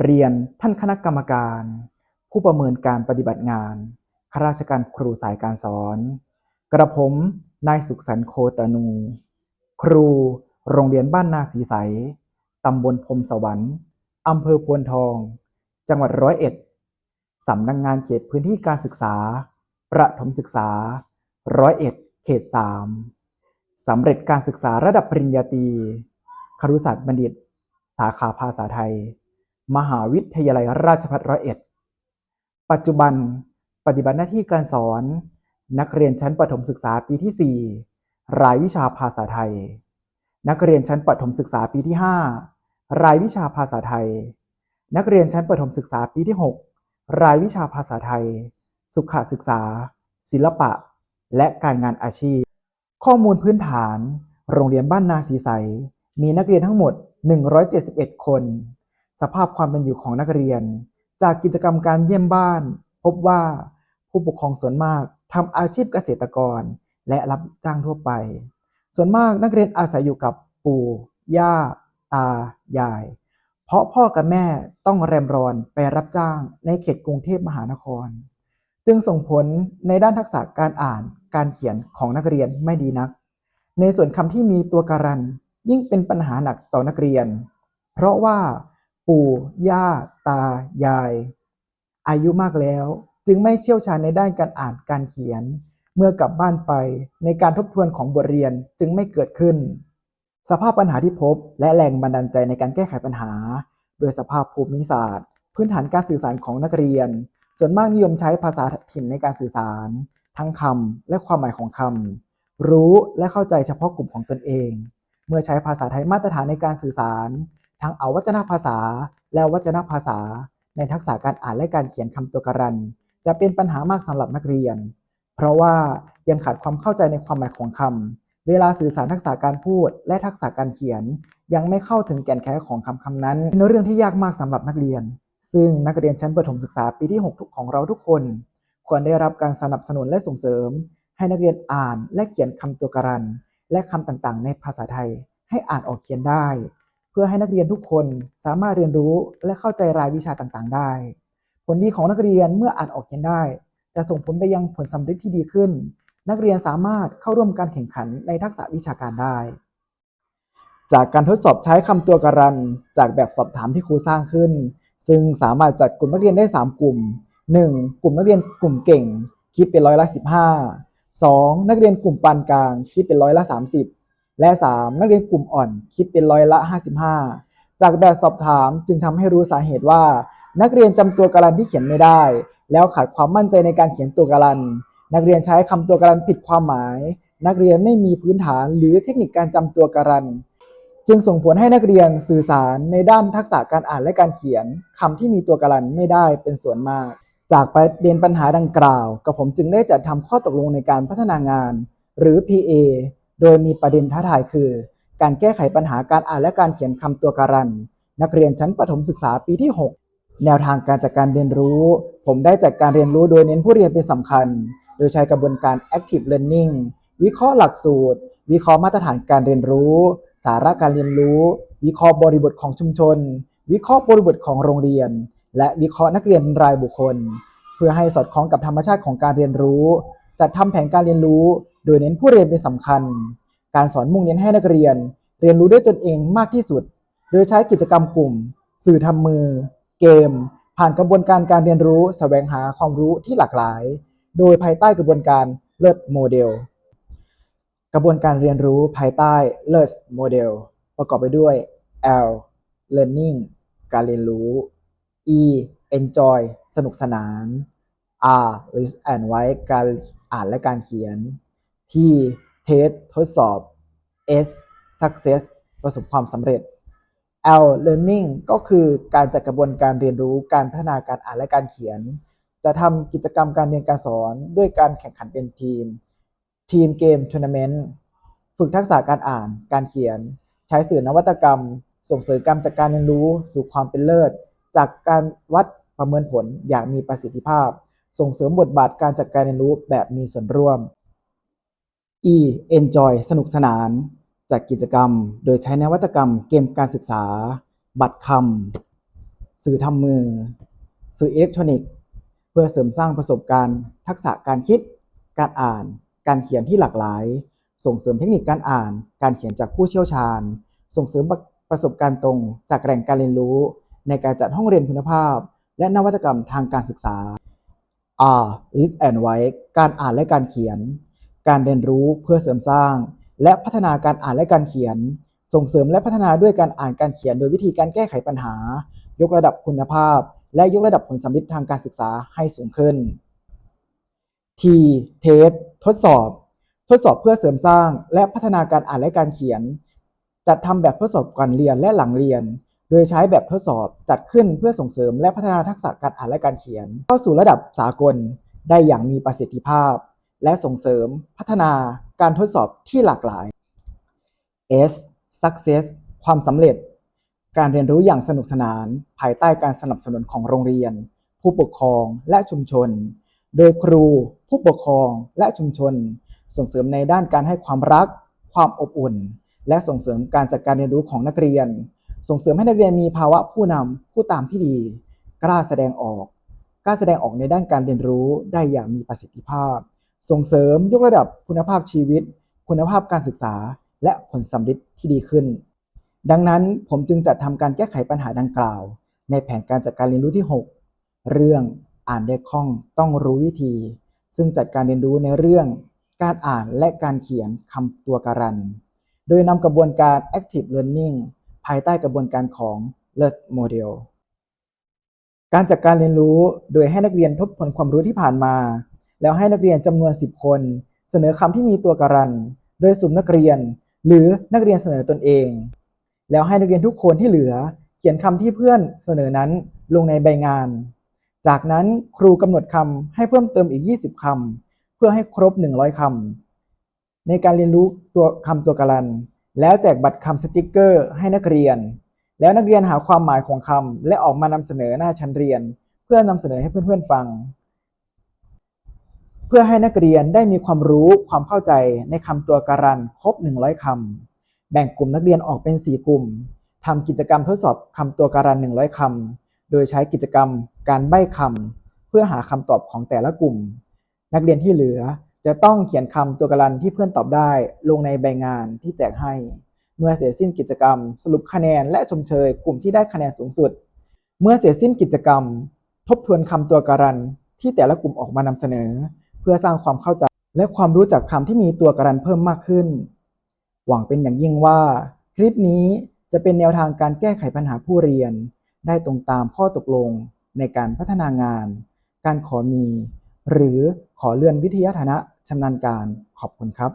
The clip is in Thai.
เรียนท่านคณะกรรมการ ผู้ประเมินการปฏิบัติงานข้าราชการครูสายการสอน กระผมนายสุขสันต์โคตนู ครูโรงเรียนบ้านนาสีใสตำบลพรมสวรรค์อำเภอพวนทอง จังหวัดร้อยเอ็ดสำนักงงานเขตพื้นที่การศึกษา ประถมศึกษาร้อยเอ็ดเขตสามสำเร็จการศึกษาระดับปริญญาตรีครุศาสตร์บัณฑิต สาขาภาษาไทย มหาวิทยาลัยราชภัฏร้อยเอ็ด ปัจจุบันปฏิบัติหน้าที่การสอน นักเรียนชั้นประถมศึกษาปีที่ 4 รายวิชาภาษาไทย นักเรียนชั้นประถมศึกษาปีที่ 5 รายวิชาภาษาไทย นักเรียนชั้นประถมศึกษาปีที่ 6 รายวิชาภาษาไทย สุขศึกษา ศิลปะ และการงานอาชีพ ข้อมูลพื้นฐาน โรงเรียนบ้านนาสีใส มีนักเรียนทั้งหมด 171 คน สภาพความเป็นอยู่ของนักเรียน จากกิจกรรมการเยี่ยมบ้าน พบว่าผู้ปกครองส่วนมากทำอาชีพเกษตรกร และรับจ้างทั่วไป ส่วนมากนักเรียนอาศัยอยู่กับปู่ย่า ตา ยาย เพราะพ่อกับแม่ต้องแรมรอนไปรับจ้างในเขตกรุงเทพมหานคร จึงส่งผลในด้านทักษะการอ่านการเขียนของนักเรียนไม่ดีนัก ในส่วนคำที่มีตัวการันยิ่งเป็นปัญหาหนักต่อนักเรียน เพราะว่า ปู่ย่าตายาย อายุมากแล้ว จึงไม่เชี่ยวชาญในด้านการอ่านการเขียน เมื่อกลับบ้านไปในการทบทวนของบทเรียนจึงไม่เกิดขึ้น สภาพปัญหาที่พบและแรงบันดาลใจในการแก้ไขปัญหา โดยสภาพภูมิศาสตร์ พื้นฐานการสื่อสารของนักเรียน ส่วนมากนิยมใช้ภาษาถิ่นในการสื่อสาร ทั้งคำและความหมายของคำรู้และเข้าใจเฉพาะกลุ่มของตนเอง เมื่อใช้ภาษาไทยมาตรฐานในการสื่อสาร ทั้งเอาวัจนภาษา และวัจนภาษา ในทักษะการอ่านและการเขียนคำตัวการัน จะเป็นปัญหามากสำหรับนักเรียน เพราะว่ายังขาดความเข้าใจในความหมายของคำเวลาสื่อสารทักษะการพูด และทักษะการเขียน ยังไม่เข้าถึงแก่นแท้ของคำคำนั้นเป็นเรื่องที่ยากมากสำหรับนักเรียน ซึ่งนักเรียนชั้นประถมศึกษาปีที่ 6 ทุกของเราทุกคน ควรได้รับการสนับสนุนและส่งเสริม ให้นักเรียนอ่านและเขียนคำตัวการัน และคำต่างๆ ในภาษาไทย ให้อ่านออกเขียนได้ พื่อให้นักเรียนทุกคนสามารถเรียนรู้และเข้าใจรายวิชาต่างๆ ได้ ผลดีของนักเรียนเมื่ออ่านออกเขียนได้ จะส่งผลไปยังผลสำเร็จที่ดีขึ้น นักเรียนสามารถเข้าร่วมการแข่งขันในทักษะวิชาการได้ จากการทดสอบใช้คำตัวการัน จากแบบสอบถามที่ครูสร้างขึ้น ซึ่งสามารถจัดกลุ่มนักเรียนได้ 3 กลุ่ม 1. กลุ่มนักเรียนกลุ่มเก่ง คิดเป็นร้อยละ 15 2. นักเรียนกลุ่มปานกลาง คิดเป็นร้อยละ 30 และ 3. นักเรียนกลุ่มอ่อนคิดเป็นร้อยละ 55 จากแบบสอบถามจึงทำให้รู้สาเหตุว่า นักเรียนจำตัวการันที่เขียนไม่ได้ แล้วขาดความมั่นใจในการเขียนตัวการัน นักเรียนใช้คำตัวการันผิดความหมาย นักเรียนไม่มีพื้นฐานหรือเทคนิคการจำตัวการัน จึงส่งผลให้นักเรียนสื่อสารในด้านทักษะการอ่านและการเขียนคำที่มีตัวการันไม่ได้เป็นส่วนมาก จากประเด็นปัญหาดังกล่าว กับผมจึงได้จัดทำข้อตกลงในการพัฒนางาน หรือ PA โดยมีประเด็นท้าทายคือ การแก้ไขปัญหาการอ่านและการเขียนคำตัวการัน นักเรียนชั้นประถมศึกษาปีที่ 6 แนวทางการจัดการเรียนรู้ ผมได้จัดการเรียนรู้โดยเน้นผู้เรียนเป็นสำคัญ โดยใช้กระบวนการ active learning วิเคราะห์หลักสูตร วิเคราะห์มาตรฐานการเรียนรู้ สาระการเรียนรู้ วิเคราะห์บริบทของชุมชน วิเคราะห์บริบทของโรงเรียน และวิเคราะห์นักเรียนรายบุคคล เพื่อให้สอดคล้องกับธรรมชาติของการเรียนรู้ จัดทำแผนการเรียนรู้ โดยเน้นผู้เรียนเป็นสำคัญ การสอนมุ่งเน้นให้นักเรียน เรียนรู้ด้วยตนเองมากที่สุด โดยใช้กิจกรรมกลุ่ม สื่อทำมือ เกม ผ่านกระบวนการการเรียนรู้แสวงหาความรู้ที่หลากหลาย โดยภายใต้กระบวนการเลิศโมเดล กระบวนการเรียนรู้ภายใต้ LEARN Model ประกอบไปด้วย L Learning การเรียนรู้ E Enjoy สนุกสนาน R Read and Write การอ่านและการเขียน T Test ทดสอบ S Success ประสบความสำเร็จ L Learning ก็คือการจัดกระบวนการเรียนรู้การพัฒนาการอ่านและการเขียน จะทำกิจกรรมการเรียนการสอนด้วยการแข่งขันเป็นทีม ทีมเกมทัวร์นาเมนต์ฝึกทักษะการอ่านการเขียน ใช้สื่อนวัตกรรม ส่งเสริมการจัดการเรียนรู้สู่ความเป็นเลิศ จากการวัดประเมินผลอย่างมีประสิทธิภาพ ส่งเสริมบทบาทการจัดการเรียนรู้แบบมีส่วนร่วม E Enjoy สนุกสนานจัดกิจกรรม โดยใช้นวัตกรรมเกมการศึกษา บัตรคำสื่อทำมือ สื่ออิเล็กทรอนิกส์เพื่อเสริมสร้างประสบการณ์ ทักษะการคิด การอ่าน การเขียนที่หลากหลาย ส่งเสริมเทคนิคการอ่าน การเขียนจากผู้เชี่ยวชาญ ส่งเสริมประสบการณ์ตรงจากแหล่งการเรียนรู้ ในการจัดห้องเรียนคุณภาพ และนวัตกรรมทางการศึกษา R Read and Write การอ่านและการเขียน การเรียนรู้เพื่อเสริมสร้าง และพัฒนาการอ่านและการเขียน ส่งเสริมและพัฒนาด้วยการอ่านการเขียน โดยวิธีการแก้ไขปัญหา ยกระดับคุณภาพ และยกระดับผลสัมฤทธิ์ทางการศึกษาให้สูงขึ้น T Test ทดสอบ ทดสอบเพื่อเสริมสร้าง และพัฒนาการอ่านและการเขียน จัดทำแบบทดสอบก่อนเรียนและหลังเรียน โดยใช้แบบทดสอบจัดขึ้นเพื่อส่งเสริมและพัฒนาทักษะการอ่านและการเขียน เข้าสู่ระดับสากลได้อย่างมีประสิทธิภาพ และส่งเสริมพัฒนาการทดสอบที่หลากหลาย S success ความสำเร็จ การเรียนรู้อย่างสนุกสนาน ภายใต้การสนับสนุนของโรงเรียน ผู้ปกครองและชุมชน โดยครู ผู้ปกครองและชุมชน ส่งเสริมในด้านการให้ความรัก ความอบอุ่น และส่งเสริมการจัดการเรียนรู้ของนักเรียน ส่งเสริมให้นักเรียนมีภาวะผู้นำผู้ตามที่ดี กล้าแสดงออก กล้าแสดงออกในด้านการเรียนรู้ได้อย่างมีประสิทธิภาพ ส่งเสริมยกระดับคุณภาพชีวิต คุณภาพการศึกษา และผลสัมฤทธิ์ที่ดีขึ้น ดังนั้นผมจึงจัดทำการแก้ไขปัญหาดังกล่าว ในแผนการจัดการเรียนรู้ที่ 6 เรื่องอ่านได้คล่องต้องรู้วิธี ซึ่งจัดการเรียนรู้ในเรื่อง การอ่านและการเขียนคำตัวการัน โดยนำกระบวนการ active learning ภายใต้กระบวนการของ LEARN Model การจัดการเรียนรู้โดยให้นักเรียนทบทวนความรู้ที่ผ่านมา แล้วให้นักเรียนจำนวน 10 คน เสนอคำที่มีตัวการัน โดยสุ่มนักเรียน หรือนักเรียนเสนอตนเอง แล้วให้นักเรียนทุกคนที่เหลือ เขียนคำที่เพื่อนเสนอนั้นลงในใบงาน จากนั้นครูกำหนดคำให้เพิ่มเติมอีก 20คำเพื่อให้ครบ 100คำในการเรียนรู้ตัวคำตัวการัน แล้วแจกบัตรคำสติกเกอร์ให้นักเรียน แล้วนักเรียนหาความหมายของคำและออกมานำเสนอหน้าชั้นเรียน เพื่อนำเสนอให้เพื่อนๆฟัง เพื่อให้นักเรียนได้มีความรู้ความเข้าใจในคำตัวการันครบ 100 คำ แบ่งกลุ่มนักเรียนออกเป็น 4 กลุ่มทำกิจกรรมทดสอบคำตัวการัน 100 คำ โดยใช้กิจกรรมการใบ้คำเพื่อหาคำตอบของแต่ละกลุ่ม นักเรียนที่เหลือจะต้องเขียนคำตัวการันที่เพื่อนตอบได้ลงในใบงานที่แจกให้ เมื่อเสร็จสิ้นกิจกรรม สรุปคะแนนและชมเชยกลุ่มที่ได้คะแนนสูงสุด เมื่อเสร็จสิ้นกิจกรรม ทบทวนคำตัวการันที่แต่ละกลุ่มออกมานำเสนอ เพื่อสร้างความเข้าใจและความรู้จักคำที่มีตัวการันเพิ่มมากขึ้น หวังเป็นอย่างยิ่งว่า คลิปนี้จะเป็นแนวทางการแก้ไขปัญหาผู้เรียน ได้ตรงตามข้อตกลงในการพัฒนางาน การขอมี หรือขอเลื่อนวิทยาฐานะชำนาญการขอบคุณครับ